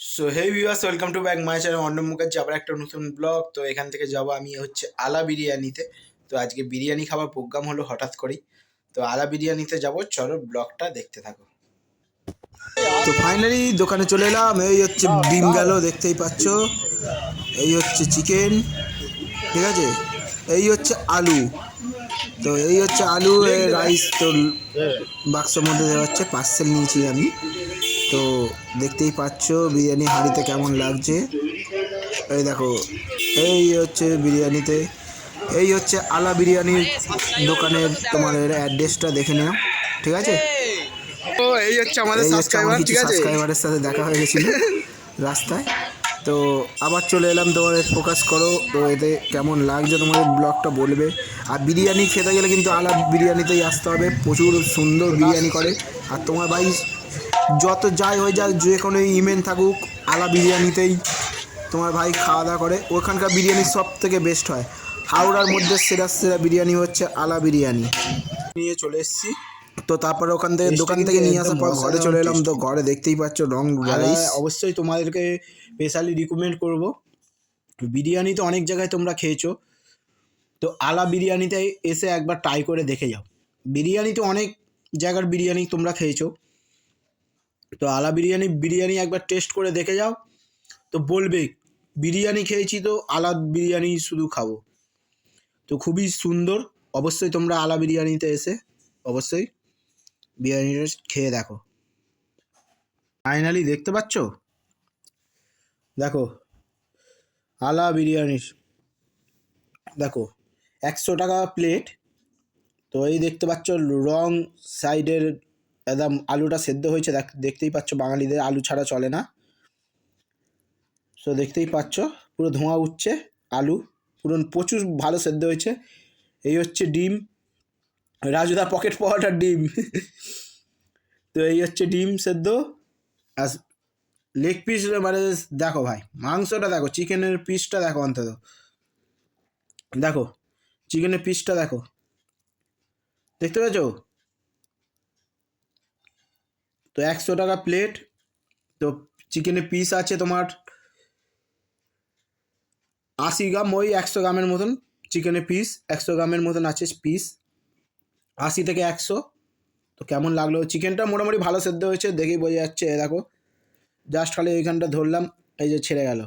So hey viewers welcome to back my channel অন্য মুখের যাবার একটা নতুন ব্লগ তো এখান থেকে যাব আমি হচ্ছে আলা বিরিয়ানিতে। তো আজকে বিরিয়ানি খাবার প্রোগ্রাম হলো হঠাৎ করেই। তো আলা বিরিয়ানিতে যাব, চলো ব্লগটা দেখতে থাকো। তো ফাইনালি দোকানে চলে এলাম, এই হচ্ছে ডিম গেল, দেখতেই পাচ্ছ। এই হচ্ছে চিকেন ঠিক আছে? এই হচ্ছে আলু। তো এই হচ্ছে আলু রাইস তো বাক্সের মধ্যে দেওয়া হচ্ছে পার্সেল নিয়েছি আমি। তো দেখতেই পাচ্ছ বিরিয়ানি হাঁড়িতে কেমন লাগছে। এই দেখো এই হচ্ছে বিরিয়ানিতে এই হচ্ছে আলা বিরিয়ানির দোকানের তোমার অ্যাড্রেসটা দেখে নাও ঠিক আছে? তো এই হচ্ছে আমাদের সাবস্ক্রাইবার ঠিক আছে? সাবস্ক্রাইবারের সাথে দেখা হয়ে গেছিল রাস্তায়। তো আবার চলে এলাম তোমাদের ফোকাস করো তো এতে কেমন লাগছে তোমাদের ব্লগটা বলবে। আর বিরিয়ানি খেতে গেলে কিন্তু আলা বিরিয়ানিতেই আসতে হবে প্রচুর সুন্দর বিরিয়ানি করে। আর তোমার ভাই যত যাই হয়ে যাক যে কোনো ইমেন থাকুক আলা বিরিয়ানিতেই তোমার ভাই খাওয়া দাওয়া করে। ওখানকার বিরিয়ানি সব থেকে বেস্ট হয়। হাওড়ার মধ্যে সেরা সেরা বিরিয়ানি হচ্ছে আলা বিরিয়ানি। নিয়ে চলে এসেছি। তো তারপরে ওখান থেকে দোকান থেকে নিয়ে আসার পর ঘরে চলে এলাম। তো ঘরে দেখতেই পাচ্ছ রং রাইস অবশ্যই তোমাদেরকে স্পেশালি রিকমেন্ড করব। বিরিয়ানি তো অনেক জায়গায় তোমরা খেয়েছো। তো আলা বিরিয়ানিতে এসে একবার ট্রাই করে দেখে যাও। বিরিয়ানি তো অনেক জায়গার বিরিয়ানি তোমরা খেয়েছো। তো আলা বিরিয়ানি বিরিয়ানি একবার টেস্ট করে দেখে যাও। তো বলবে, বিরিয়ানি খেয়েছি তো, আলা বিরিয়ানি শুধু খাব। তো খুবই সুন্দর। অবশ্যই তোমরা আলা বিরিয়ানিতে এসে অবশ্যই বিরিয়ানিটা খেয়ে দেখো। ফাইনালি দেখতে পাচ্ছ? দেখো, আলা বিরিয়ানির দেখো, একশো টাকা প্লেট তো এই দেখতে পাচ্ছ রং সাইডের একদম আলুটা সেদ্ধ হয়েছে, দেখ, দেখতেই পাচ্ছ বাঙালিদের আলু ছাড়া চলে না। সো দেখতেই পাচ্ছ, পুরো ধোঁয়া উঠছে, আলু পুরো প্রচুর ভালো সেদ্ধ হয়েছে। এই হচ্ছে ডিম, রাজুদা পকেট পাওয়াটার ডিম। তো এই হচ্ছে ডিম সেদ্ধ। আর লেগ পিস মানে দেখো ভাই, মাংসটা দেখো চিকেনের পিসটা দেখো অন্তত। দেখো চিকেনের পিসটা দেখো। দেখতে পেয়েছ? তো একশো টাকা প্লেট তো চিকেনের পিস আছে তোমার আশি গ্রাম, ওই একশো গ্রামের মতন চিকেনের পিস একশো গ্রামের মতন আছে পিস আশি থেকে একশো। তো কেমন লাগল? চিকেনটা মোটামুটি ভালো সেদ্ধ হয়েছে, দেখেই বোঝা যাচ্ছে এ দেখো। জাস্ট খালি এইখানটা ধরলাম, এই যে ছেড়ে গেল।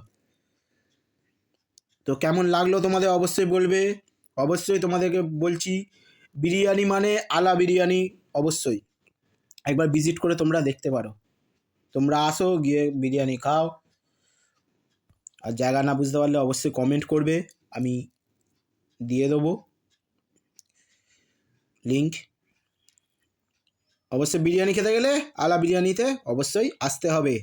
তো কেমন লাগল তোমাদের অবশ্যই বলবে। অবশ্যই তোমাদেরকে বলছি, বিরিয়ানি মানে আলা বিরিয়ানি, অবশ্যই। একবার ভিজিট করে তোমরা দেখতে পারো। তোমরা আসো, গিয়ে বিরিয়ানি খাও। আর জায়গা না বুঝতে পারলে অবশ্যই কমেন্ট করবে। আমি দিয়ে দেবো। লিঙ্ক অবশ্যই বিরিয়ানি খেতে গেলে আলা বিরিয়ানিতে অবশ্যই আসতে হবে।